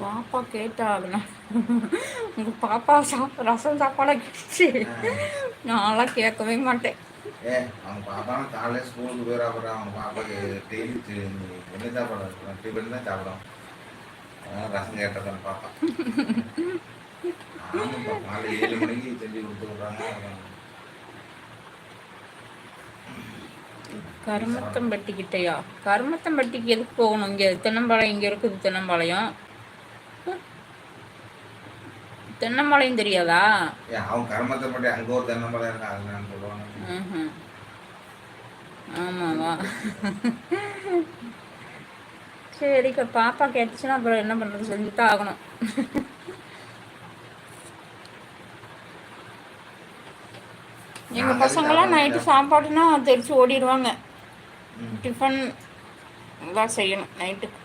பாப்பா கேட்டாகண்ணா உங்க பாப்பா சாப்பிட ரசம் சாப்பாடா கேட்டுச்சு. நான்லாம் கேட்கவே மாட்டேன். ஏ அவங்க பாப்பா காலையில ஸ்கூலுக்கு போயிடா அப்புறம் அவங்க பாப்பாக்கு டெய்லி என்ன சாப்பிடும் டிஃபன் தான் சாப்பிடும். அதனால ரசம் கேட்டதான் பாப்பா. ஆமாப்பா காலை ஏழு மணிக்கு செஞ்சு கொடுத்து விட்றாங்க. கருமத்தம்பட்டி கிட்டயா கருமத்தம்பட்டிக்கு எதுக்கு போகணும்? இங்கே தென்னம்பாளையம் இங்கே இருக்குது தென்னம்பாளையம் தெரியாதா? அவன் கருமத்தம்பட்டி அங்கே ஒரு தென்னம்பாளையம் இருக்கா? அதுன்னு சொல்லுவாங்க ஆமாவா சரிக்கா பாப்பா கேட்டுச்சுன்னா அப்புறம் என்ன பண்ணுறது செஞ்சுதான் ஆகணும். எங்கள் பசங்களாம் நைட்டு சாப்பாடுனா தெரிச்சு ஓடிடுவாங்க. டிஃபன் தான் செய்யணும் நைட்டுக்கு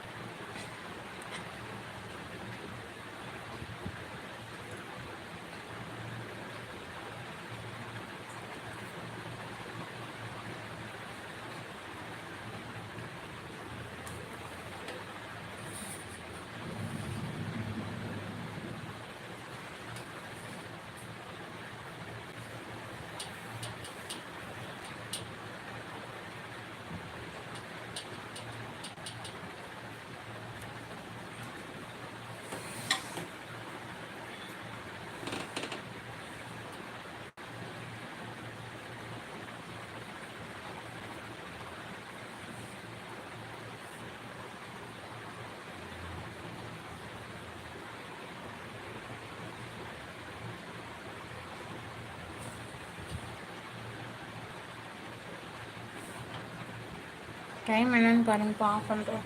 டைம் என்னன்னு பாருங்கப்பா ஆஃப் பண்ணுறோம்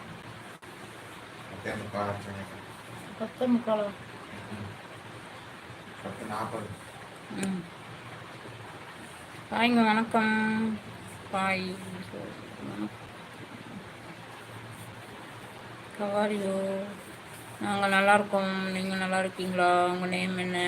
பத்து முக்கால் பத்து நாற்பது. ம். பாய்ங்க வணக்கம். பாய் கவாரியோ நாங்கள் நல்லா இருக்கோம். நீங்கள் நல்லா இருக்கீங்களா? உங்கள் நேம் என்ன?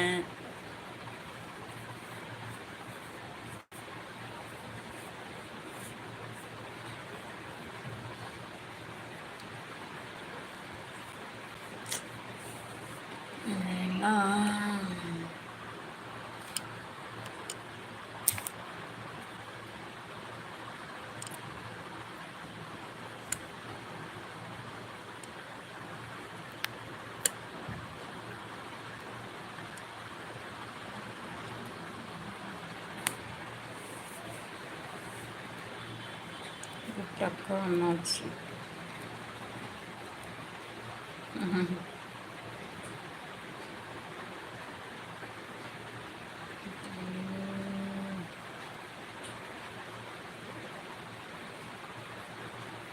Ah. Pra cá, Nath. Uhum.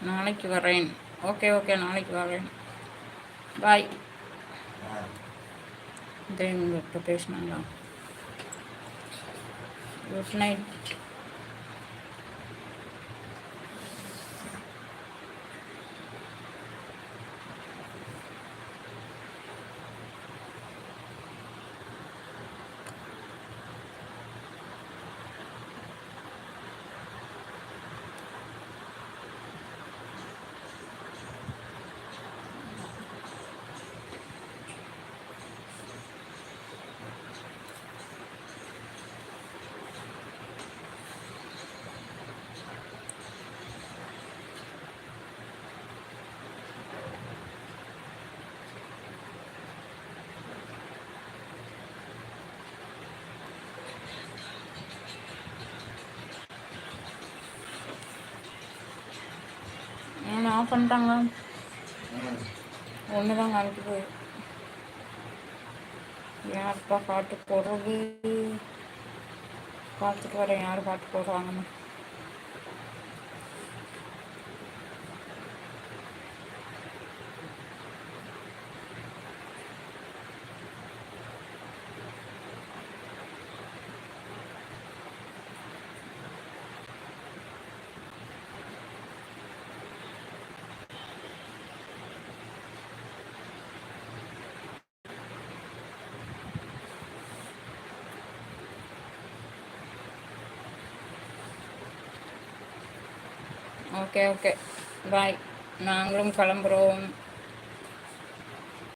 நாளைக்கு வரேன். ஓகே ஓகே நாளைக்கு வரேன். பாய் இதே உங்கள்கிட்ட பேசினாங்களா? குட் நைட் ஆஃப் பண்ணிட்டாங்க. ஒன்று தான் காமிக்குது யாருப்பா பாட்டு போடுறது? பார்த்துட்டு வரேன் யார் பாட்டு போடுறாங்கன்னு. ஓகே ஓகே பாய் நாங்களும் கிளம்புறோம்.